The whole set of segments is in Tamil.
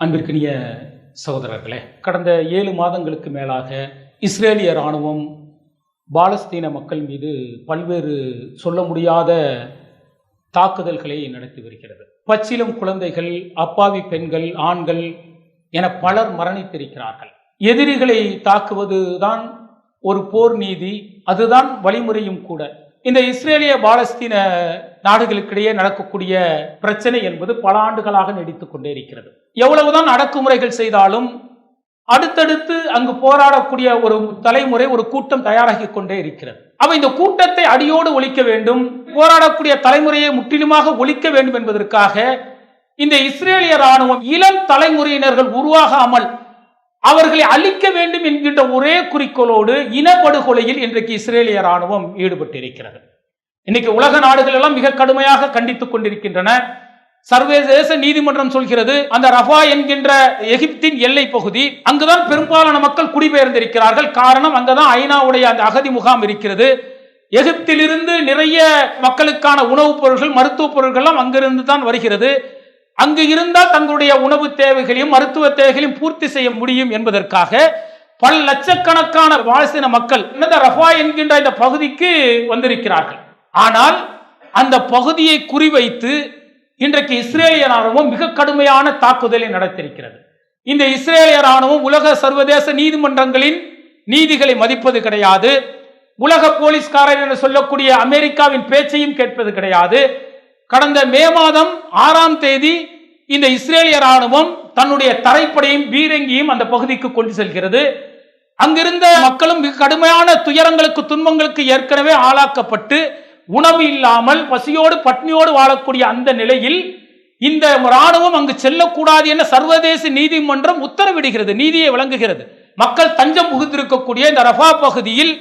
அன்பிற்கினிய சகோதரர்களே கடந்த ஏழு மாதங்களுக்கு மேலாக இஸ்ரேலிய இராணுவம் பாலஸ்தீன மக்கள் மீது பல்வேறு சொல்ல முடியாத தாக்குதல்களை நடத்தி வருகிறது. பச்சிலம் குழந்தைகள் அப்பாவி பெண்கள் ஆண்கள் என பலர் மரணித்திருக்கிறார்கள். எதிரிகளை தாக்குவதுதான் ஒரு போர் நீதி அதுதான் வழிமுறையும் கூட. இந்த இஸ்ரேலிய பாலஸ்தீன நாடுகளுக்கிடையே நடக்கக்கூடிய பிரச்சனை என்பது பல ஆண்டுகளாக நீடித்துக் கொண்டே இருக்கிறது. எவ்வளவுதான் அடக்குமுறைகள் செய்தாலும் அடுத்தடுத்து அங்கு போராடக்கூடிய ஒரு தலைமுறை ஒரு கூட்டம் தயாராகி கொண்டே இருக்கிறது. அவ இந்த கூட்டத்தை அடியோடு ஒழிக்க வேண்டும் போராடக்கூடிய தலைமுறையை முற்றிலுமாக ஒழிக்க வேண்டும் என்பதற்காக இந்த இஸ்ரேலிய ராணுவம் இளம் தலைமுறையினர்கள் உருவாகாமல் அவர்களை அழிக்க வேண்டும் என்கின்ற ஒரே குறிக்கோளோடு இனப்படுகொலையில் இன்றைக்கு இஸ்ரேலிய ராணுவம் ஈடுபட்டிருக்கிறது. இன்னைக்கு உலக நாடுகள் எல்லாம் மிக கடுமையாக கண்டித்துக் கொண்டிருக்கின்றன. சர்வதேச நீதிமன்றம் சொல்கிறது அந்த ரஃபா என்கின்ற எகிப்தின் எல்லை பகுதி அங்குதான் பெரும்பாலான மக்கள் குடிபெயர்ந்திருக்கிறார்கள். காரணம் அங்கதான் ஐநாவுடைய அந்த அகதி முகாம் இருக்கிறது. எகிப்திலிருந்து நிறைய மக்களுக்கான உணவுப் பொருட்கள் மருத்துவ பொருட்கள்லாம் அங்கிருந்து தான் வருகிறது. அங்கு இருந்தால் தங்களுடைய உணவு தேவைகளையும் மருத்துவ தேவைகளையும் பூர்த்தி செய்ய முடியும் என்பதற்காக பல லட்சக்கணக்கான பாலஸ்தீன மக்கள் இந்த ரஃபா என்கின்ற இந்த பகுதிக்கு வந்திருக்கிறார்கள். ஆனால் அந்த பகுதியை குறிவைத்து இன்றைக்கு இஸ்ரேலிய ராணுவம் மிக கடுமையான தாக்குதலை நடத்தியிருக்கிறது. இந்த இஸ்ரேலிய ராணுவம் உலக சர்வதேச நீதிமன்றங்களின் நீதிகளை மதிப்பது கிடையாது. உலக போலீஸ்காரர் என்று சொல்லக்கூடிய அமெரிக்காவின் பேச்சையும் கேட்பது கிடையாது. கடந்த மே மாதம் ஆறாம் தேதி இந்த இஸ்ரேலிய ராணுவம் தன்னுடைய தரைப்படையும் பீரங்கியும் அந்த பகுதிக்கு கொண்டு செல்கிறது. அங்கிருந்த மக்களும் மிக கடுமையான துயரங்களுக்கு துன்பங்களுக்கு ஏற்கனவே ஆளாக்கப்பட்டு உணவு இல்லாமல் பசியோடு பட்னியோடு வாழக்கூடிய அந்த நிலையில் இந்த ராணுவம் அங்கு செல்லக்கூடாது என சர்வதேச நீதிமன்றம் உத்தரவிடுகிறது நீதியை வழங்குகிறது. மக்கள் தஞ்சம் புகுந்திருக்கக்கூடிய இந்த ரஃபா பகுதியில்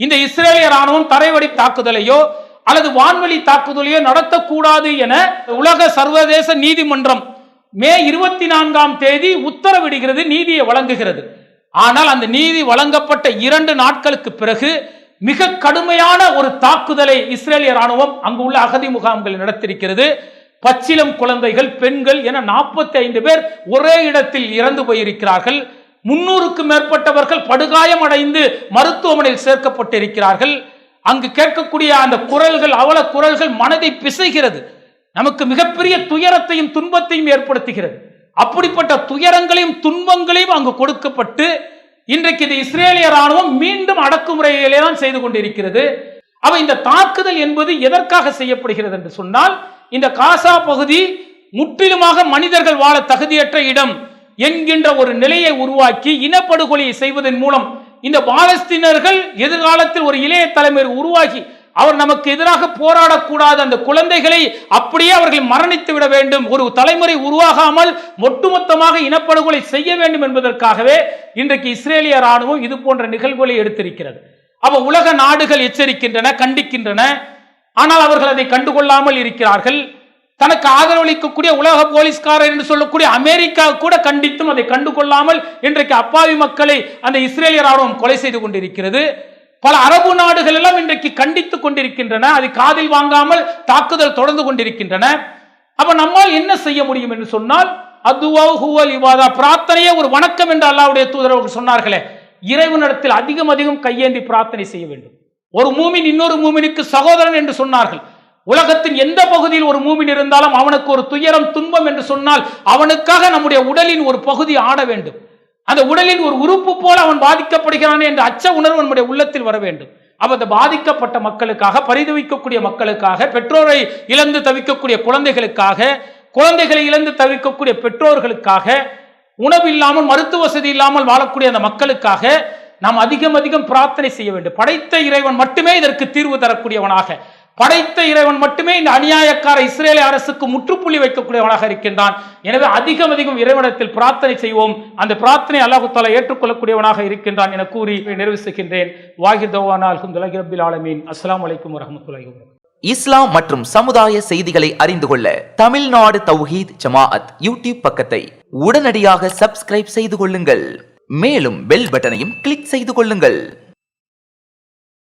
இந்த இஸ்ரேலிய ராணுவம் தரைவடி தாக்குதலையோ அல்லது வான்வெளி தாக்குதலையோ நடத்தக்கூடாது என உலக சர்வதேச நீதிமன்றம் மே இருபத்தி நான்காம் தேதி உத்தரவிடுகிறது நீதியை வழங்குகிறது. ஆனால் அந்த நீதி வழங்கப்பட்ட இரண்டு நாட்களுக்கு பிறகு மிக கடுமையான ஒரு தாக்குதலை இஸ்ரேலிய ராணுவம் அங்கு உள்ள அகதி முகாம்கள் நடத்திருக்கிறது பச்சிலம் குழந்தைகள் பெண்கள் என நாற்பத்தி ஐந்து பேர் ஒரே இடத்தில் இறந்து போயிருக்கிறார்கள். முன்னூறுக்கும் மேற்பட்டவர்கள் படுகாயம் அடைந்து மருத்துவமனையில் சேர்க்கப்பட்டிருக்கிறார்கள். அங்கு கேட்கக்கூடிய அந்த குரல்கள் அவல குரல்கள் மனதை பிசைகிறது. நமக்கு மிகப்பெரிய துயரத்தையும் துன்பத்தையும் ஏற்படுத்துகிறது. அப்படிப்பட்ட துயரங்களையும் துன்பங்களையும் அங்கு கொடுக்கப்பட்டு இன்றைக்கு இது இஸ்ரேலிய ராணுவம் மீண்டும் அடக்குமுறையிலே தான் செய்து கொண்டிருக்கிறது. அவ இந்த தாக்குதல் என்பது எதற்காக செய்யப்படுகிறது என்று சொன்னால் இந்த காசா பகுதி முற்றிலுமாக மனிதர்கள் வாழ தகுதியற்ற இடம் என்கின்ற ஒரு நிலையை உருவாக்கி இனப்படுகொலையை செய்வதன் மூலம் இந்த பாலஸ்தீனர்கள் எதிர்காலத்தில் ஒரு இளைய தலைமையர் உருவாகி அவர் நமக்கு எதிராக போராடக்கூடாது அந்த குழந்தைகளை அப்படியே அவர்கள் மரணித்து விட வேண்டும். ஒரு தலைமுறை உருவாகாமல் ஒட்டுமொத்தமாக இனப்படுகொலை செய்ய வேண்டும் என்பதற்காகவே இன்றைக்கு இஸ்ரேலிய ராணுவம் இது போன்ற நிகழ்வுகளை எடுத்திருக்கிறது. அப்ப உலக நாடுகள் எச்சரிக்கின்றன கண்டிக்கின்றன. ஆனால் அவர்கள் அதை கண்டுகொள்ளாமல் இருக்கிறார்கள். தனக்கு ஆதரவளிக்கக்கூடிய உலக போலீஸ்காரர் என்று சொல்லக்கூடிய அமெரிக்கா கூட கண்டித்தும் அதை கண்டுகொள்ளாமல் இன்றைக்கு அப்பாவி மக்களை அந்த இஸ்ரேலிய ராணுவம் கொலை செய்து கொண்டிருக்கிறது. பல அரபு நாடுகள் எல்லாம் இன்றைக்கு கண்டித்துக் கொண்டிருக்கின்றன. அதை காதில் வாங்காமல் தாக்குதல் தொடர்ந்து கொண்டிருக்கின்றன. அப்ப நம்மால் என்ன செய்ய முடியும் என்று சொன்னால் அதுவா ஹுவல் இவாதா பிரார்த்தனையே ஒரு வணக்கம் என்று அல்லாவுடைய தூதரவர்கள் சொன்னார்களே இறைவனிடத்தில் அதிகம் அதிகம் கையேந்தி பிரார்த்தனை செய்ய வேண்டும். ஒரு மூமின் இன்னொரு மூமினுக்கு சகோதரன் என்று சொன்னார்கள். உலகத்தின் எந்த பகுதியில் ஒரு மூமின் இருந்தாலும் அவனுக்கு ஒரு துயரம் துன்பம் என்று சொன்னால் அவனுக்காக நம்முடைய உடலின் ஒரு பகுதி ஆட வேண்டும். அந்த உடலின் ஒரு உறுப்பு போல அவன் பாதிக்கப்படுகிறான் என்ற அச்ச உணர்வு நம்முடைய உள்ளத்தில் வர வேண்டும். அப்ப அந்த பாதிக்கப்பட்ட மக்களுக்காக பரிதவிக்கக்கூடிய மக்களுக்காக பெற்றோரை இழந்து தவிக்கக்கூடிய குழந்தைகளுக்காக குழந்தைகளை இழந்து தவிக்கக்கூடிய பெற்றோர்களுக்காக உணவு இல்லாமல் மருத்துவ வசதி இல்லாமல் வாழக்கூடிய அந்த மக்களுக்காக நாம் அதிகம் அதிகம் பிரார்த்தனை செய்ய வேண்டும். படைத்த இறைவன் மட்டுமே இதற்கு தீர்வு தரக்கூடியவனாக. படைத்த இறைவன் மட்டுமே இந்த அநியாயக்கார இஸ்ரேலிய அரசுக்கு முற்றுப்புள்ளி வைக்கக்கூடியவனாக இருக்கின்றான். எனவே அதிகம் அதிகம் இறைவனத்தில் பிரார்த்தனை செய்வோம். அந்த பிரார்த்தனை அல்லாஹு தாலா ஏற்றுக்கொள்ளக்கூடியவனாக இருக்கின்றான் என கூறி நிறைவு செய்கின்றேன் வாஹிர் தவானா அல்ஹம்துல்லாஹி ரப்பில் ஆலமீன். அஸ்லாம் வலைக்கம் வரஹ்மத்துல்லாஹி இஸ்லாம் மற்றும் சமுதாய செய்திகளை அறிந்து கொள்ள தமிழ்நாடு தௌஹீத் ஜமாஅத் யூடியூப் பக்கத்தை உடனடியாக சப்ஸ்கிரைப் செய்து கொள்ளுங்கள். மேலும் பெல் பட்டனையும் கிளிக் செய்து கொள்ளுங்கள்.